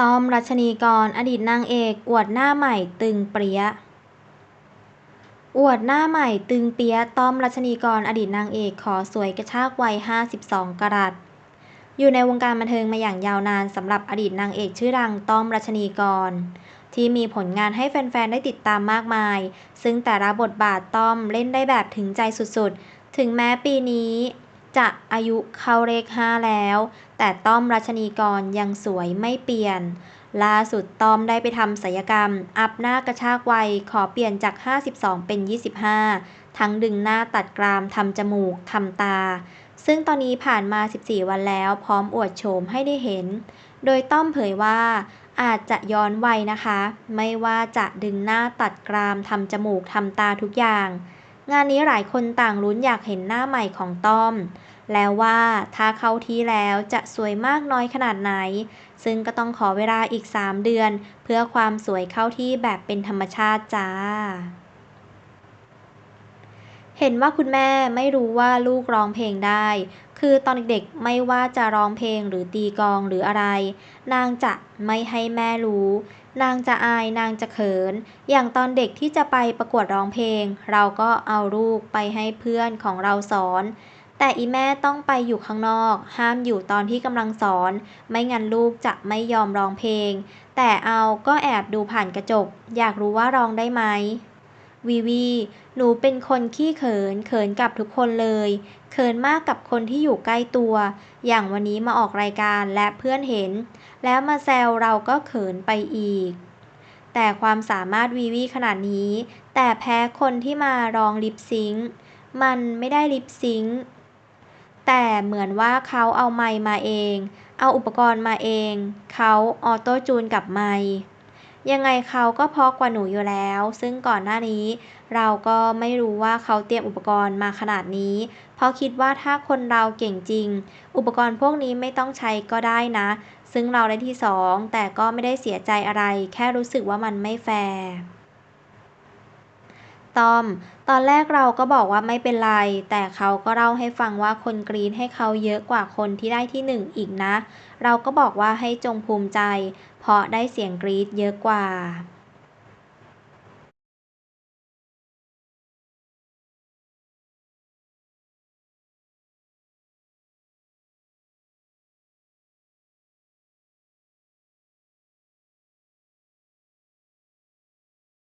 ต้อม รัชนีกร อดีตนางเอก อวดหน้าใหม่ตึงเปียอวดหน้าใหม่ตึงเปียต้อม รัชนีกร อดีตนางเอกขอสวยกระชากวัย 52 กรัตอยู่ในวงการบันเทิงมาอย่างยาวนานสำหรับอดีตนางเอกชื่อดังต้อม รัชนีกร ที่มีผลงานให้แฟนๆ ได้ติดตามมากมาย ซึ่งแต่ละบทบาทต้อมเล่นได้แบบถึงใจสุดๆ ถึงแม้ปีนี้ จะอายุเข้าเลขห้าแล้ว แต่ต้อมรัชนีกรยังสวยไม่เปลี่ยน ล่าสุดต้อมได้ไปทำศัลยกรรม อัพหน้ากระชากวัยขอเปลี่ยนจาก 52 เป็น 25 ทั้งดึงหน้าตัดกรามทำจมูกทำตา ซึ่งตอนนี้ผ่านมา 14 วันแล้วพร้อมอวดโฉมให้ได้เห็น โดยต้อมเผยว่าอาจจะย้อนวัยนะคะ ไม่ว่าจะดึงหน้าตัดกรามทำจมูกทำตาทุกอย่าง งานนี้หลายคนต่างลุ้นอยากเห็นหน้าใหม่ของต้อม แล้วว่าถ้าเข้าที่แล้วจะสวยมากน้อยขนาดไหน ซึ่งก็ต้องขอเวลาอีก 3 เดือน เพื่อความสวยเข้าที่แบบเป็นธรรมชาติจ้า เห็นว่าคุณแม่ไม่รู้ว่าลูกร้องเพลงได้ คือตอนเด็กๆไม่ว่าจะร้องเพลงหรือตีกองหรืออะไร นางจะไม่ให้แม่รู้ นางจะอายนางจะเขิน อย่างตอนเด็กที่จะไปประกวดร้องเพลง เราก็เอาลูกไปให้เพื่อนของเราสอน แต่อีแม่ต้องไปอยู่ข้างนอก ห้ามอยู่ตอนที่กำลังสอน ไม่งั้นลูกจะไม่ยอมร้องเพลง แต่เอาก็แอบดูผ่านกระจก อยากรู้ว่าร้องได้ไหม วีวี หนูเป็นคนขี้เขิน เขินกับทุกคนเลย เขินมากกับคนที่อยู่ใกล้ตัว อย่างวันนี้มาออกรายการและเพื่อนเห็น แล้วมาแซวเราก็เขินไปอีก แต่ความสามารถวีวีขนาดนี้ แต่แพ้คนที่มาร้องลิปซิงค์ มันไม่ได้ลิปซิงค์ แต่เหมือนว่าเขาเอาไมค์มาเอง เอาอุปกรณ์มาเอง เขาออโต้จูนกับไมค์ ยังไงเขาก็เพราะกว่าหนูอยู่แล้ว ซึ่งก่อนหน้านี้ เราก็ไม่รู้ว่าเขาเตรียมอุปกรณ์มาขนาดนี้ เพราะคิดว่าถ้าคนเราเก่งจริง อุปกรณ์พวกนี้ไม่ต้องใช้ก็ได้นะ ซึ่งเราได้ที่สองแต่ก็ไม่ได้เสียใจอะไร แค่รู้สึกว่ามันไม่แฟร์ ต้อม ตอนแรกเราก็บอกว่าไม่เป็นไร แต่เขาก็เล่าให้ฟังว่าคนกรี๊ดให้เขาเยอะกว่าคนที่ได้ที่หนึ่งอีกนะ เราก็บอกว่าให้จงภูมิใจ เพราะได้เสียงกรีดเยอะกว่า